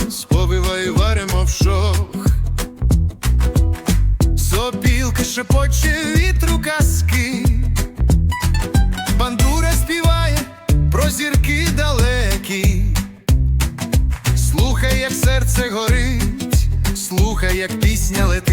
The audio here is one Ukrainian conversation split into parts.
нас побиває, варимо в шов. Сопілки шепоче вітру казки, бандура співає про зірки далекі, слухай, як серце горить, слухай, як пісня летить.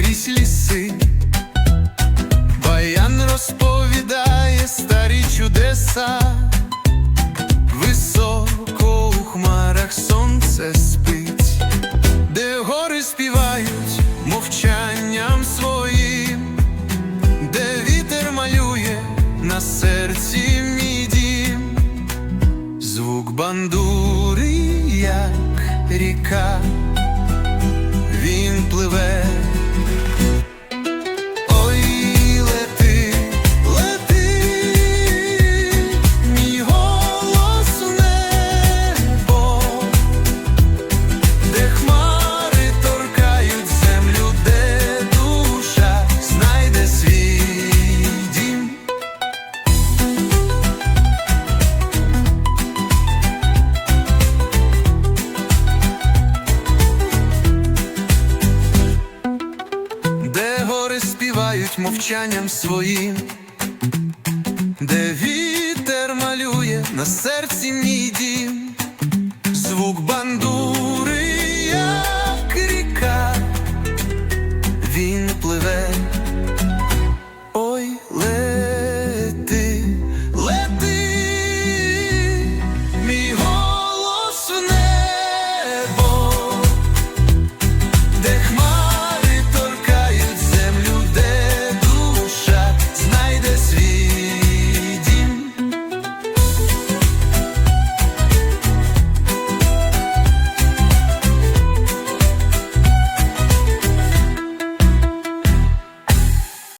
Крізь ліси, баян розповідає старі чудеса, високо у хмарах сонце спить, де гори співають мовчанням своїм, де вітер малює на серці мій звук бандури, як ріка співають мовчанням своїм, де вітер малює на серці мій дім, звук бандури